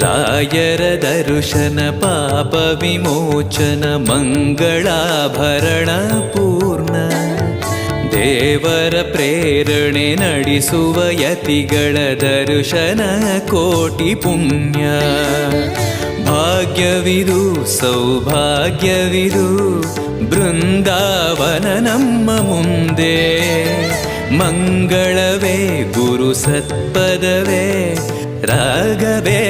ರಾಯರ ದರ್ಶನ, ಪಾಪ ವಿಮೋಚನ, ಮಂಗಳಾಭರಣ ಪೂರ್ಣ. ದೇವರ ಪ್ರೇರಣೆ ನಡೆಸುವ ಯತಿಗಳ ದರ್ಶನ ಕೋಟಿ ಪುಣ್ಯ. ಭಾಗ್ಯವಿದು, ಸೌಭಾಗ್ಯವಿದು, ಬೃಂದಾವನ ನಮ್ಮ ಮುಂದೆ. ಮಂಗಳವೇ, ಗುರು ಸತ್ಪದವೇ ರಾಘವೇಂದ್ರ